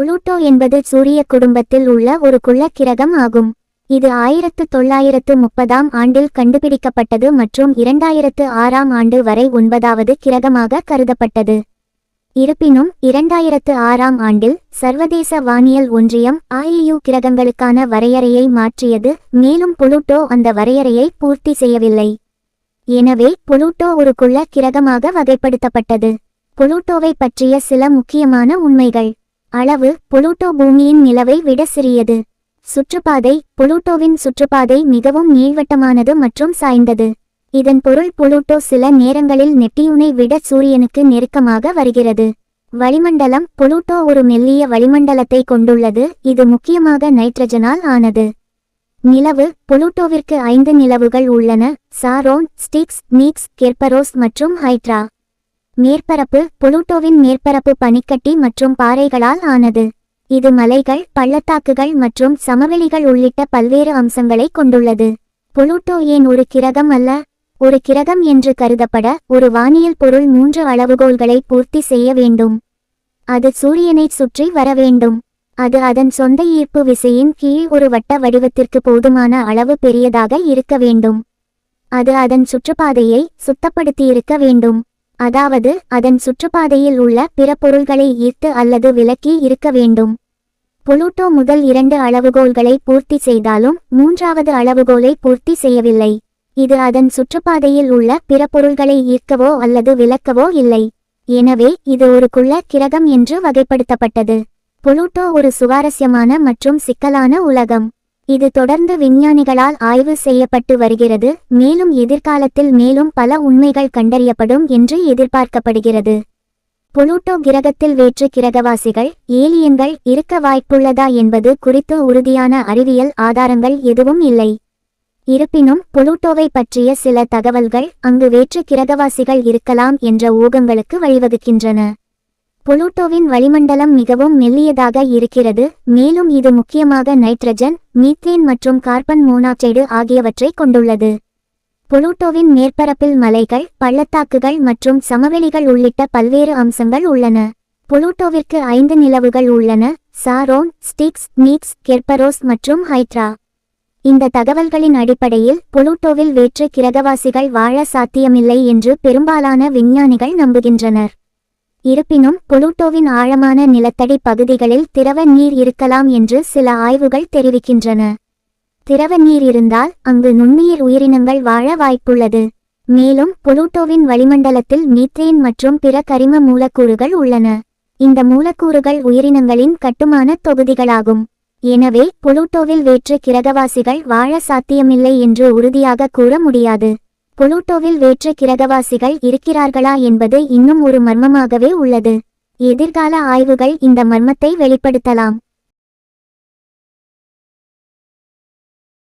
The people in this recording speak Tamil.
புளூட்டோ என்பது சூரிய குடும்பத்தில் உள்ள ஒரு குள்ளக்கிரகம் ஆகும். இது ஆயிரத்து தொள்ளாயிரத்து முப்பதாம் ஆண்டில் கண்டுபிடிக்கப்பட்டது மற்றும் இரண்டாயிரத்து ஆறாம் ஆண்டு வரை ஒன்பதாவது கிரகமாக கருதப்பட்டது. இருப்பினும் இரண்டாயிரத்து ஆறாம் ஆண்டில் சர்வதேச வானியல் ஒன்றியம் ஐயு கிரகங்களுக்கான வரையறையை மாற்றியது மேலும் புளூட்டோ அந்த வரையறையை பூர்த்தி செய்யவில்லை. எனவே புளூட்டோ ஒரு குள்ள கிரகமாக வகைப்படுத்தப்பட்டது. புளூட்டோவை பற்றிய சில முக்கியமான உண்மைகள். அளவு புளூட்டோ பூமியின் நிலவை விட சிறியது. சுற்றுப்பாதை புளூட்டோவின் சுற்றுப்பாதை மிகவும் நீள்வட்டமானது மற்றும் சாய்ந்தது. இதன் பொருள் புளூட்டோ சில நேரங்களில் நெப்டியூனை விட சூரியனுக்கு நெருக்கமாக வருகிறது. வளிமண்டலம் புளூட்டோ ஒரு மெல்லிய வளிமண்டலத்தை கொண்டுள்ளது. இது முக்கியமாக நைட்ரஜனால் ஆனது. நிலவு புளூட்டோவிற்கு ஐந்து நிலவுகள் உள்ளன. சாரோன் ஸ்டிக்ஸ் நீக்ஸ் கெர்பரோஸ் மற்றும் ஹைட்ரா. மேற்பரப்பு புளூட்டோவின் மேற்பரப்பு பனிக்கட்டி மற்றும் பாறைகளால் ஆனது. இது மலைகள் பள்ளத்தாக்குகள் மற்றும் சமவெளிகள் உள்ளிட்ட பல்வேறு அம்சங்களை கொண்டுள்ளது. புளூட்டோ ஏன் ஒரு கிரகம் அல்ல? ஒரு கிரகம் என்று கருதப்பட ஒரு வானியல் பொருள் மூன்று அளவுகோல்களை பூர்த்தி செய்ய வேண்டும். அது சூரியனை சுற்றி வர வேண்டும். அது அதன் சொந்த ஈர்ப்பு விசையின் கீழ் ஒரு வட்ட வடிவத்திற்கு போதுமான அளவு பெரியதாக இருக்க வேண்டும். அது அதன் சுற்றுப்பாதையை சுத்தப்படுத்தியிருக்க வேண்டும். அதாவது அதன் சுற்றுப்பாதையில் உள்ள பிற பொருள்களை ஈர்த்து அல்லது விலக்கி இருக்க வேண்டும். புளூட்டோ முதல் இரண்டு அளவுகோல்களை பூர்த்தி செய்தாலும் மூன்றாவது அளவுகோலை பூர்த்தி செய்யவில்லை. இது அதன் சுற்றுப்பாதையில் உள்ள பிற பொருள்களை ஈர்க்கவோ அல்லது விலக்கவோ இல்லை. எனவே இது ஒரு குள்ள கிரகம் என்று வகைப்படுத்தப்பட்டது. புளூட்டோ ஒரு சுவாரஸ்யமான மற்றும் சிக்கலான உலகம். இது தொடர்ந்து விஞ்ஞானிகளால் ஆய்வு செய்யப்பட்டு வருகிறது. மேலும் எதிர்காலத்தில் மேலும் பல உண்மைகள் கண்டறியப்படும் என்று எதிர்பார்க்கப்படுகிறது. புளூட்டோ கிரகத்தில் வேற்று கிரகவாசிகள் ஏலியன்கள் இருக்க வாய்ப்புள்ளதா என்பது குறித்து உறுதியான அறிவியல் ஆதாரங்கள் எதுவும் இல்லை. இருப்பினும் புளூட்டோவை பற்றிய சில தகவல்கள் அங்கு வேற்று கிரகவாசிகள் இருக்கலாம் என்ற ஊகங்களுக்கு வழிவகுக்கின்றன. புளூட்டோவின் வளிமண்டலம் மிகவும் மெல்லியதாக இருக்கிறது மேலும் இது முக்கியமாக நைட்ரஜன் மீத்தேன் மற்றும் கார்பன் மோனாக்சைடு ஆகியவற்றை கொண்டுள்ளது. புளூட்டோவின் மேற்பரப்பில் மலைகள் பள்ளத்தாக்குகள் மற்றும் சமவெளிகள் உள்ளிட்ட பல்வேறு அம்சங்கள் உள்ளன. புளூட்டோவிற்கு ஐந்து நிலவுகள் உள்ளன சாரோன் ஸ்டிக்ஸ் நீக்ஸ் கெர்பரோஸ் மற்றும் ஹைட்ரா இந்த தகவல்களின் அடிப்படையில் புளூட்டோவில் வேற்று கிரகவாசிகள் வாழ சாத்தியமில்லை என்று பெரும்பாலான விஞ்ஞானிகள் நம்புகின்றனர். இருப்பினும் புளூட்டோவின் ஆழமான நிலத்தடி பகுதிகளில் திரவ நீர் இருக்கலாம் என்று சில ஆய்வுகள் தெரிவிக்கின்றன. திரவ நீர் இருந்தால் அங்கு நுண்ணுயிர் உயிரினங்கள் வாழ வாய்ப்புள்ளது. மேலும் புளூட்டோவின் வளிமண்டலத்தில் மீத்தேன் மற்றும் பிற கரிம மூலக்கூறுகள் உள்ளன. இந்த மூலக்கூறுகள் உயிரினங்களின் கட்டுமான தொகுதிகளாகும். எனவே புளூட்டோவில் வேற்று கிரகவாசிகள் வாழ சாத்தியமில்லை என்று உறுதியாக கூற முடியாது. புளூட்டோவில் வேற்று கிரகவாசிகள் இருக்கிறார்களா என்பது இன்னும் ஒரு மர்மமாகவே உள்ளது. எதிர்கால ஆய்வுகள் இந்த மர்மத்தை வெளிப்படுத்தலாம்.